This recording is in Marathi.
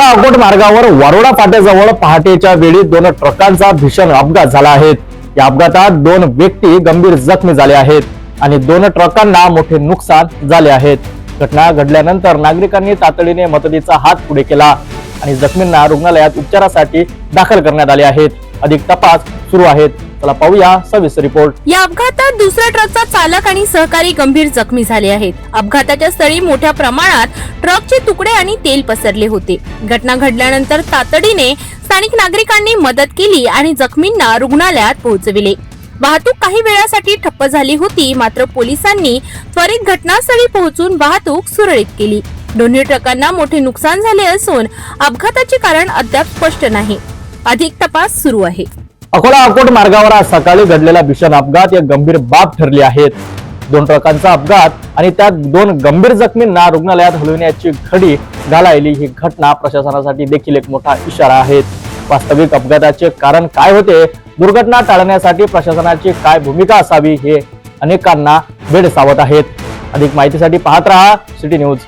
अकोला अकोट मार्गावर वरोडा फाट्याजवळ पहाटेच्या वेळी दोन ट्रकांचा भीषण अपघात झाला आहे. या अपघातात दोन व्यक्ती गंभीर जखमी झाले आहेत आणि दोन ट्रकांना मोठे नुकसान झाले आहेत घटना घडल्यानंतर नागरिकांनी तातडीने मदतीचा हात पुढे केला आणि जखमींना रुग्णालयात उपचारासाठी दाखल करण्यात आले आहेत. अधिक तपास सुरू आहेत. चला पाहूया सविस्तर रिपोर्ट या अपघातात दुसऱ्या ट्रकचा चालक आणि सहकारी गंभीर जखमी झाले आहेत. अपघाताच्या स्थळी मोठ्या प्रमाणात ट्रकचे तुकडे आणि तेल पसरले होते. घटना घडल्यानंतर तातडीने स्थानिक नागरिकांनी मदत केली आणि जखमींना रुग्णालयात पोहोचविले. वाहतूक काही वेळासाठी ठप्प झाली होती मात्र पोलिसांनी त्वरित घटनास्थळी पोहोचून वाहतूक सुरळीत केली. दोन्ही ट्रकांना मोठे नुकसान झाले असून अपघाताचे कारण अद्याप स्पष्ट नाही. अधिक तपास सुरू आहे. अकोला अकोट मार्गावर आज सकाळी घडलेला भीषण अपघात या गंभीर बाब ठरली आहेत. दोन ट्रकांचा अपघात आणि त्यात दोन गंभीर जखमींना रुग्णालयात हलविण्याची घडी घालायली. ही घटना प्रशासनासाठी देखील एक मोठा इशारा आहे. वास्तविक अपघाताचे कारण काय होते? दुर्घटना टाळण्यासाठी प्रशासनाची काय भूमिका असावी? हे अनेकांना भेडसावत आहेत. अधिक माहितीसाठी पाहत रहा. City news.